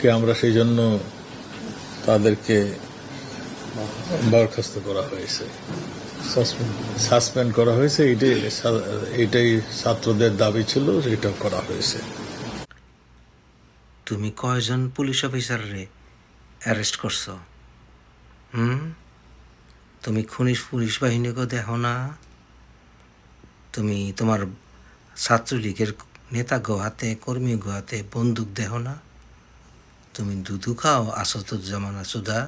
কে আমরা সেই জন্য তাদেরকে বরখাস্ত করা হয়েছে। সাসপেন্ড করা হয়েছে। এটাই এটাই ছাত্রদের দাবি ছিল এটা করা হয়েছে। তুমি কয়জন পুলিশ অফিসাররে অ্যারেস্ট করছ? হুম? তুমি খুনি পুলিশ বাহিনীকে দেখো না? তুমি তোমার ছাত্রলীগের নেতা গোহাতে কর্মী গোহাতে বন্দুক দেখো না? তুমি দুধু খাও আসাদুজ্জামান আসুদা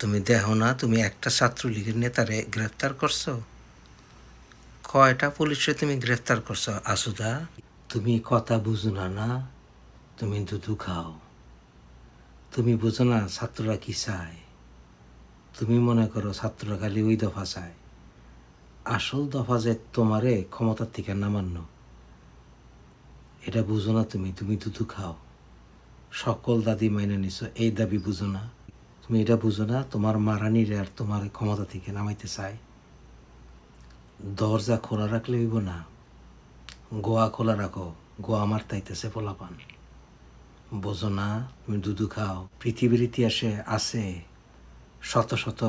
তুমি দেখো না, তুমি একটা ছাত্রলীগের নেতারে গ্রেফতার করছ? কয়টা পুলিশে তুমি গ্রেফতার করছ আসুদা তুমি কথা বুঝো না না, তুমি দুধু খাও। তুমি বুঝো না ছাত্ররা কি চায়? তুমি মনে করো ছাত্ররা খালি ওই দফা চায়। আসল দফা যে তোমারে ক্ষমতার থেকে নামান্য এটা বুঝো না তুমি তুমি দুধু খাও। সকল দাদি মাইনে নিছো, এই দাবি বুঝো না। তুমি এটা বুঝো না, তোমার মারানিরে আর তোমার ক্ষমতা থেকে নামাইতে চায়। দরজা খোলা রাখলে হইব না। গোয়া খোলা রাখো, গোয়া মার তাইতেছে পোলাপান। বোঝো না, তুমি দুধু খাও। পৃথিবীর ইতিহাসে আছে শত শত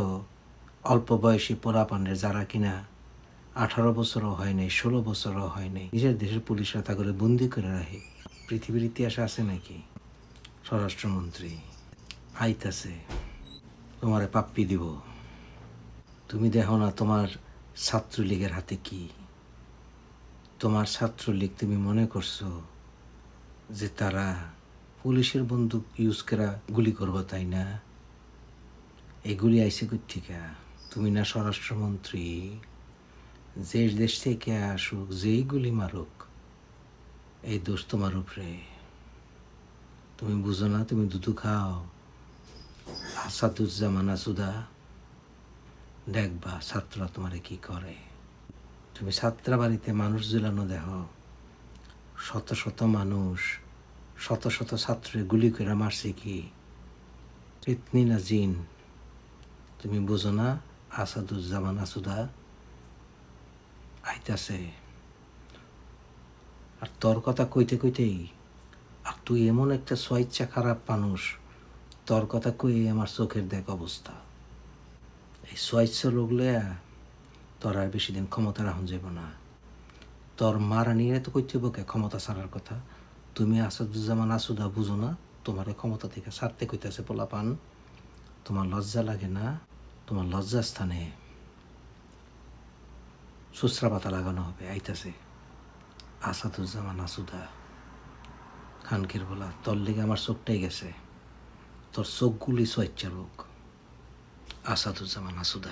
অল্প বয়সী পোলাপানের যারা কিনা আঠারো বছরও হয় নাই, ষোলো বছরও হয় নাই, নিজের দেশের পুলিশরা করে বন্দি করে রাখে। পৃথিবীর ইতিহাসে আছে নাকি? স্বরাষ্ট্রমন্ত্রী, আইতাছে, তোমারে পাপ্পি দিব। তুমি দেখো না তোমার ছাত্রলীগের হাতে কি? তোমার ছাত্রলীগ তুমি মনে করছ যে তারা পুলিশের বন্দুক ইউজ করা গুলি করব তাই না? এগুলি আইসে কোথেকে তুমি না স্বরাষ্ট্রমন্ত্রী, যে দেশ থেকে আসুক যেই গুলি মারুক, এই দোষ তোমার উপরে। তুমি বুঝো না, তুমি দুধু খাও। আসাদুজ্জামান আসুদা দেখবা ছাত্ররা তোমারে কি করে। তুমি ছাত্রা বাড়িতে মানুষ ঝুলানো দেহ শত শত মানুষ, শত শত ছাত্রে গুলি করে মারছে কি? পেতনি না জিন? তুমি বুঝো না, আসাদুজ্জামান আসুদা আইতাছে। আর তোর কথা কইতে কইতেই, আর তুই এমন একটা স্বেচ্ছা খারাপ মানুষ, তোর কথা কই আমার চোখের দেখ অবস্থা। এই স্বেচ্ছা লোক লয়া তোর আর বেশি দিন ক্ষমতা রাখুন যাব না। তোর মারা নিয়ে তো কইতে কে ক্ষমতা ছাড়ার কথা। তুমি আসাদুজ্জামান আসুদা বুঝো না, তোমার ক্ষমতা থেকে ছাড়তে কইতেছে পোলাপান। তোমার লজ্জা লাগে না। তোমার লজ্জা স্থানে সুসরা পাতা লাগানো হবে। আইতাছে, আসাদুজ্জামান আসুদা খানকির বলা তোর লেগে আমার চোখটাই গেছে। তোর চোখগুলি স্বেচ্ছা রোগ আসাদুজ্জামান আসুদা।